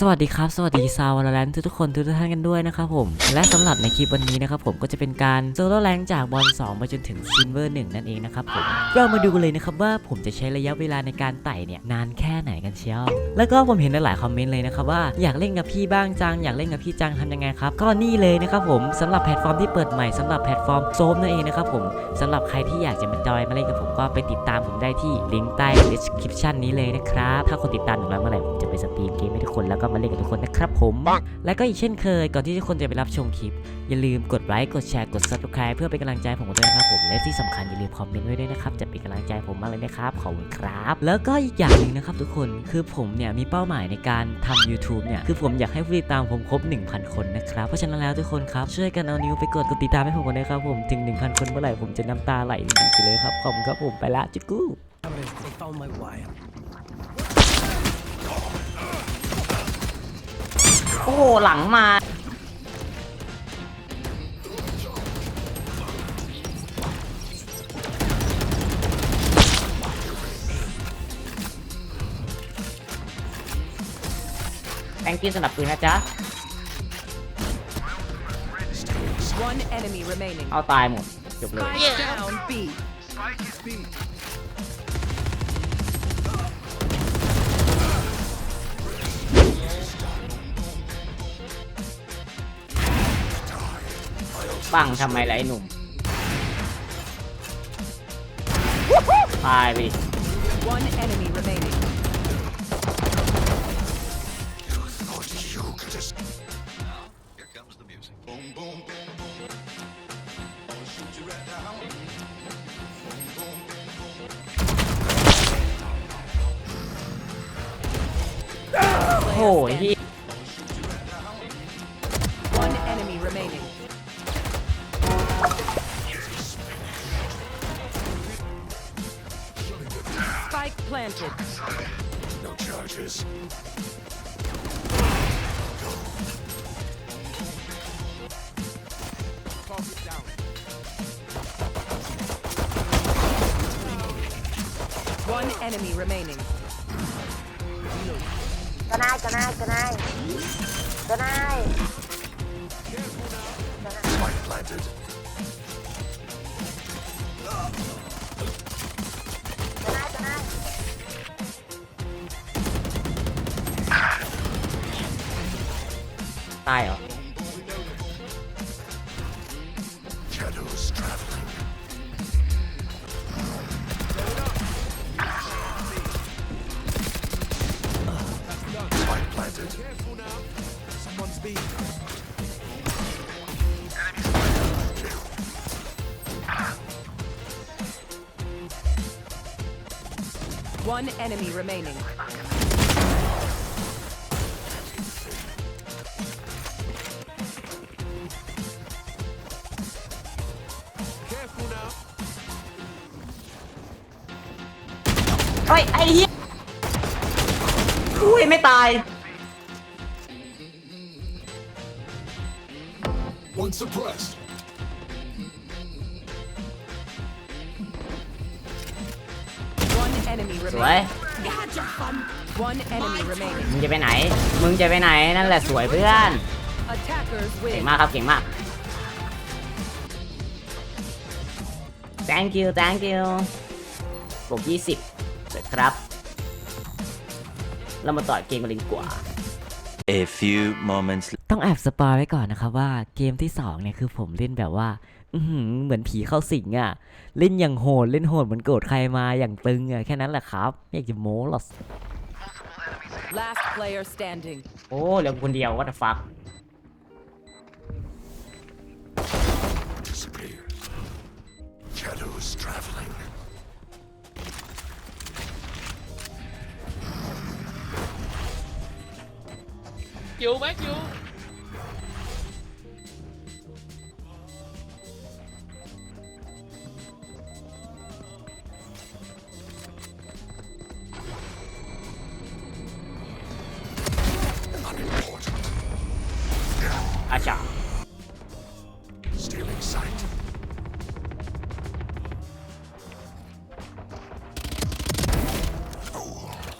สวัสดีครับ สวัสดีซาวลแลนทุกทุกคนทุกท่านกันด้วยนะครับผม และสำหรับในคลิปวันนี้นะครับผมก็จะเป็นการโซโล่แรงจากบอล2มาจนถึงซิลเวอร์1นั่นเองนะครับผมเรามาดูกันเลยนะครับว่าผมจะใช้ระยะเวลาในการไต่เนี่ยนานแค่ไหนกันเชียว แล้วก็ผมเห็นหลายคอมเมนต์เลยนะครับว่าอยากเล่นกับพี่บ้างจังอยากเล่นกับพี่จังทำยังไงครับก็นี่เลยนะครับผมสำหรับแพลตฟอร์มที่เปิดใหม่สำหรับแพลตฟอร์มโซมนั่นเองนะครับผมสำหรับใครที่อยากจะมาจอยมาเล่นกับผมก็ไปติดตามผมได้ที่ลิงก์ใต้ description นี้เลยนะครับถ้าคนติดตามถึงแล้วเมื่อไหร่ผมจะไปสตรีมเกมให้ทุกคนแล้วก็มาเล่นกับทุกคนนะครับผม และก็อีกเช่นเคย ก่อนที่ทุกคนจะไปรับชมคลิป อย่าลืมกดไลค์กดแชร์กด subscribe เพื่อเป็นกำลังใจให้ผมด้วยนะครับผมและที่สำคัญอย่าลืมคอมเมนต์ไว้ด้วยนะครับจะเป็นกำลังใจให้ผมมากเลยนะครับขอบคุณครับ แล้วก็อีกอย่างหนึ่งนะครับทุกคนคือผมเนี่ยมีเป้าหมายในการทำ YouTube เนี่ยคือผมอยากให้ผู้ติดตามผมครบ 1,000 คนนะครับเพราะฉะนั้นแล้วทุกคนครับช่วยกันเอานิ้วไปกดกดติดตามให้ผมกันนะครับผมถึง 1,000 คนเมื่อไหร่ผมจะน้ำตาไหลจริงๆไปเลยครับขอบคุณครับผมไปละจุก อ้โห หลังมาแตงกินสำหรับปืนนะจ๊ะ One enemy remaining. เอาตายหมดจบเลย Spike down B. ปังทำไมล่ะไอ้หนุ่มตายไปดิ One enemy remaining. โอ้โห enemy remaining. ก็ได้ก็ได้ก็ได้ก็ได้ก็ได้ก็ได้ ตายเหรอ One enemy remaining. Careful now. เฮ้ย ไอ้เหี้ยอุ้ย ไม่ตาย One suppressed. Enemy สวย remaining. One enemy remaining. มึงจะไปไหน มึงจะไปไหนนั่นแหละสวยเพื่อน Attackers เก่ง win. มากครับเก่งมาก thank you thank you บวก20เสร็จครับ เรามาต่อยเกมกันเลยดีกว่า A few moments ต้องแอบสปอยไว้ก่อนนะครับว่าเกมที่ 2 เนี่ย คือผมเล่นแบบว่าอือหือ เหมือนผีเข้าสิงอะ่ะ เล่นอย่างโหดเล่นโหดเหมือนโกรธใครมาอย่างตึงอะ่ะแค่นั้นแหละครับไม่อยากจะโม้หรอก Last player standing. โอ้เหลือกูคนเดียว what the fuck Disappear. Shadows traveling. อยู่แม็กอ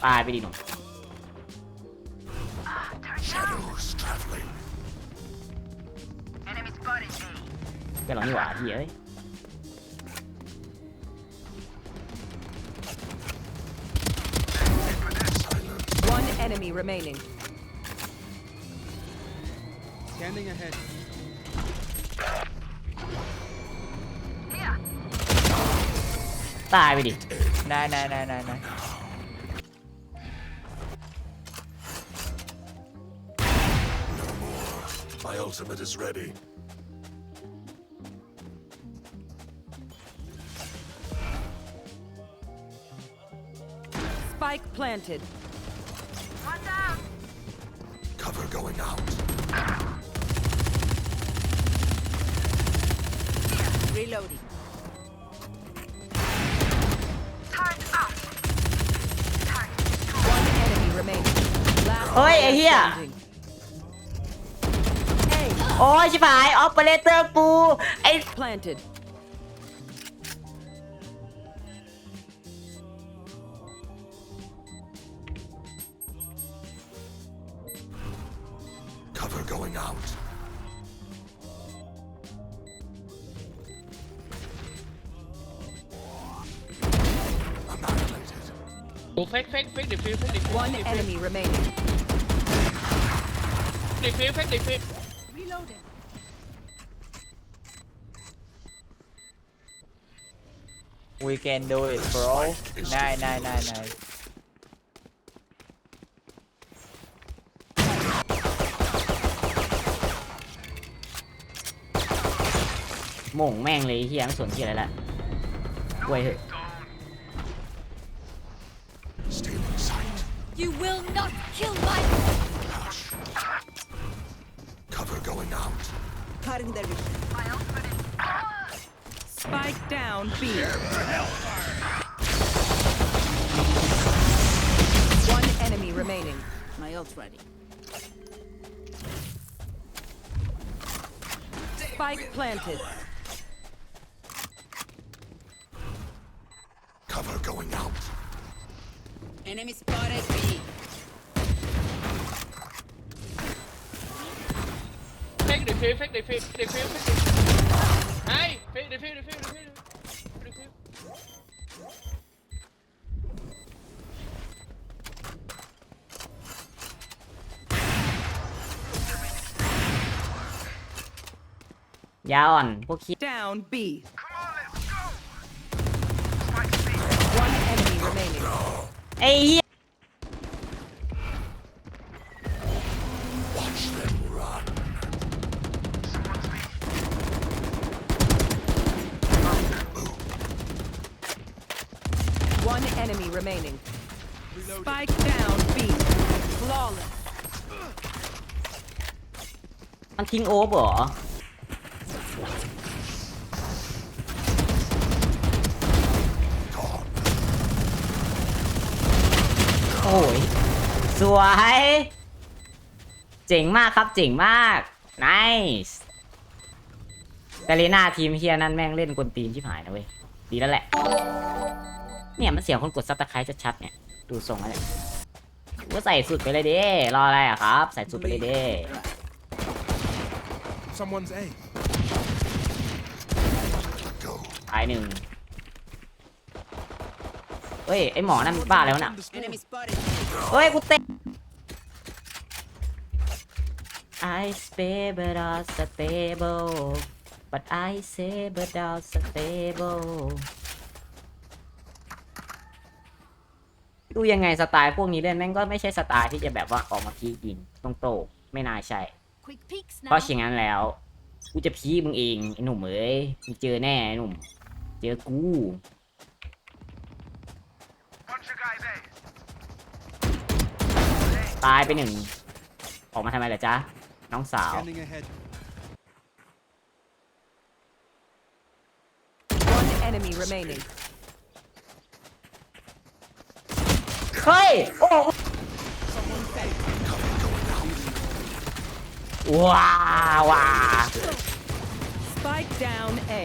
I really don't. Shadows traveling. Enemy spotted One enemy remaining. Standing ahead. Here. Bye, ready. Nine, nine, nine, nine, nine. My ultimate is ready. Spike planted. Cover going out. Reloading. One enemy remaining. Last เฮ้ย ไอ้ player เหี้ย standing. โอ้ยชิบหายออปเปอเรเตอร์กูไอ้ Planted. Cover going out. Annihilated. โอ้เฟกเฟกเฟกเดฟิวเฟกเดฟิว One enemy remaining. เดฟิวเฟกเดฟิว we can do it bro นายนายนายนายหม่งแม่งเลยไอ้เฮียไม่สนเฮียอะไรละกล้วยเถอะ Stealing sight. You will not kill my Hush. Cover going out. Spike Round B. One enemy remaining. My ult's ready. Spike planted. Cover going out. Enemy spotted B. Fake, they fake, they fake, they fake, they. Hey, fake, they fake, they fake, they fake. ยาอ่อน พวกขี้ Down B. One enemy remaining. ไอ้เหี้ย Watch them run. One enemy remaining. Spike down B. Flawless. มันทิ้งโอ๊บเหรอ อ้ยสวย เจ๋งมากครับเจ๋งมาก nice แต่ลีน่าทีมเฮียนั่นแม่งเล่นกวนตีนชิบหายนะเว้ย ดีแล้วแหละ เนี่ยมันเสียงคนกดซับตะไคร้ชัดๆเนี่ย ดูทรงแล้วเนี่ยว่าใส่สุดไปเลยเด้รออะไรอะครับ ใส่สุดไปเลยเด้ Someone's A. Go. ตายหนึ่ง เฮ้ยไอหมอนั่นบ้าแล้วะน่ะ Enemy spotted. เฮ้ยกูเตะ I stay but not stable but I say but not stable ดูยังไงสไตล์พวกนี้เล่นแม่งก็ไม่ใช่สไตล์ที่จะแบบว่าออกมาพีกยิงตรงโตกไม่น่าใช่ Quick peeks เพราะ now. ฉะนั้นแล้ว กูจะพีคมึงเองไอ้หนุ่มเอ้ยมึงเจอแน่ไอ้หนุ่ม เจอกู ตายไปหนึ่ง ออกมาทำไมล่ะจ๊ะ น้องสาว Scanning ahead. One enemy remaining. เฮ้ย โอ้ว้าวว้า Spike down A.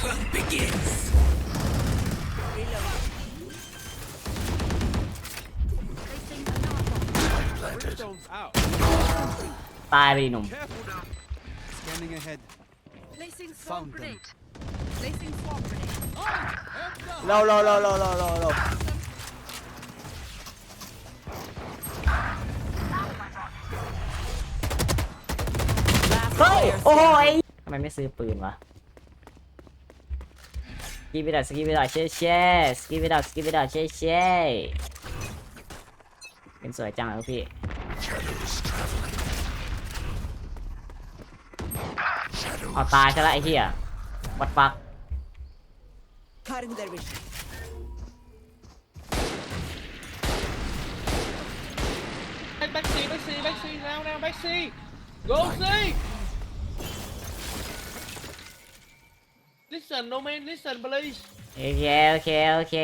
Planted. ตายไปดิหนุ่ม Scanning ahead. Placing Found them. Placing swamp grenade. low low low low low low low เฮ้ย โอ้ยทำไมไม่ซื้อปืนวะ สกีบิดาสกีบิดาเช่เช่สกีบิดาสกีบิดาเช่เช่เป็นสวยจังเลยพี่ Shadows traveling. Shadows. เอาตายซะละไอ้เหี้ยวัดฟัก Cutting their vision. Back back C back C back C now now back C go C listen no man listen please โอเค โอเค โอเค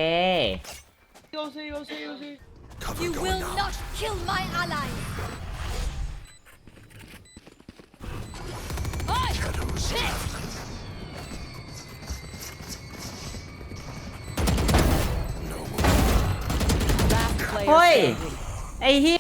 go C go C go C Cover You going will out. not kill my ally. Oi! Shadows Hit! traveling. No more. Last player เฮ้ย standing. ไอ้เหี้ย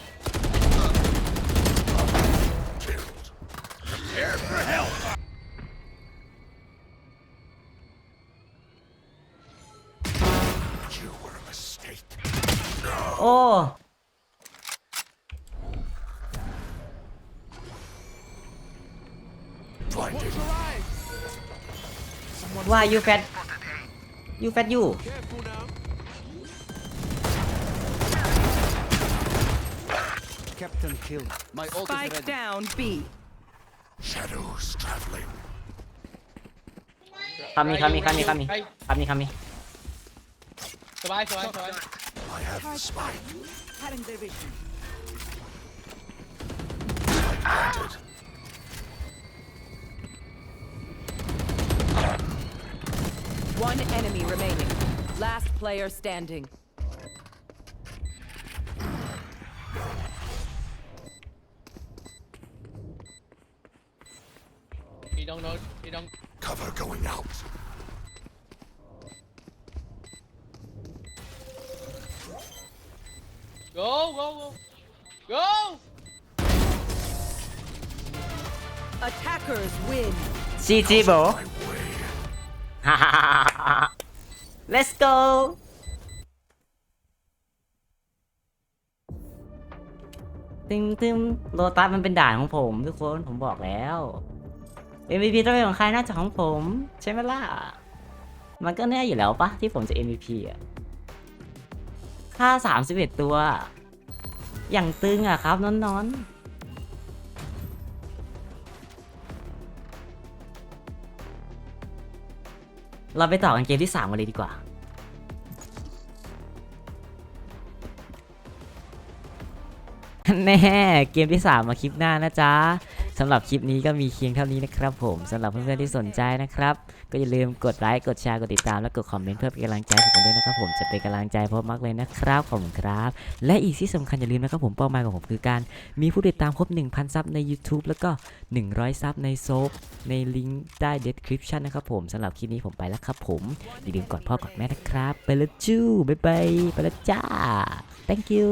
Blinded. ว่ายูแฟตยูแฟตยู Captain killed. My Spike down B. Shadows traveling. คำมีคำมีคำมีคำมีคำมีคำมีสบายสบายสบาย I have the spike. Cutting their vision. Planted. One enemy remaining. Last player standing. He don't know. He don't. Cover going out. Go, go, go. Go! Attackers win. GG, bro. Let's go ตึมตึมโลตัสมันเป็นด่านของผมทุกคนผมบอกแล้ว MVP ต้องเป็นของใครน่าจะของผม ใช่ไหมล่ะ มันก็แน่อยู่แล้วปะที่ผมจะ MVP อะค่า 31 ตัว อย่างตึงอะครับนอนๆ เราไปต่อกันเกมที่3กันเลยดีกว่า แน่ เกมที่ 3 มาคลิปหน้านะจ๊ะ สำหรับคลิปนี้ก็มีเพียงเท่านี้นะครับผมสำหรับเพื่อนๆที่สนใจนะครับ ก็อย่าลืมกดไลค์กดแชร์กดติดตามและกดคอมเมนต์เพื่อเป็นกำลังใจผมด้วยนะครับผมจะเป็นกำลังใจเพราะมากเลยนะครับขอบคุณครับ และอีกที่สำคัญอย่าลืมนะครับผมเป้าหมายของผมคือการ มีผู้ติดตามครบ 1,000 ซับใน YouTube แล้วก็ 100 ซับในโซฟในลิงก์ใต้ description นะครับผมสำหรับคลิปนี้ผมไปแล้วครับผมอย่าลืมกดพ่อกดแม่นะครับ ไปแล้วจู้บ๊ายบายไปแล้วจ้า thank you